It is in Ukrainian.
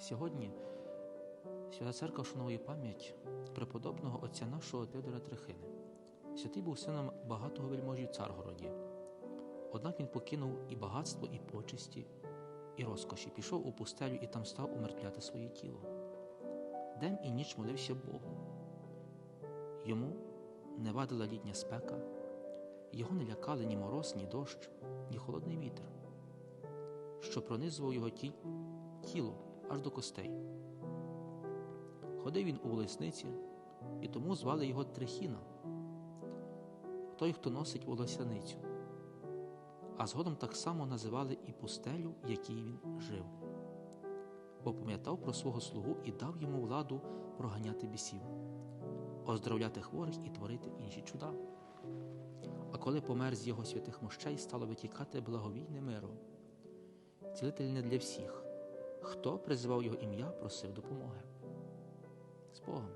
Сьогодні Свята Церква вшановує пам'ять преподобного отця нашого Теодора Трехини. Святий був сином багатого вельможі в Царгороді. Однак він покинув і багатство, і почесті, і розкоші, пішов у пустелю і там став умертвляти своє тіло. День і ніч молився Богу. Йому не вадила літня спека, його не лякали ні мороз, ні дощ, ні холодний вітер, що пронизував його тіло аж до костей. Ходив він у волосниці, і тому звали його Трехіна, той, хто носить волосяницю. А згодом так само називали і пустелю, в якій він жив, бо пам'ятав про свого слугу і дав йому владу проганяти бісів, оздоровляти хворих і творити інші чуда. А коли помер з його святих мощей, стало витікати благовійне миро, цілитель не для всіх, хто призивав його ім'я, просив допомоги. З Богом.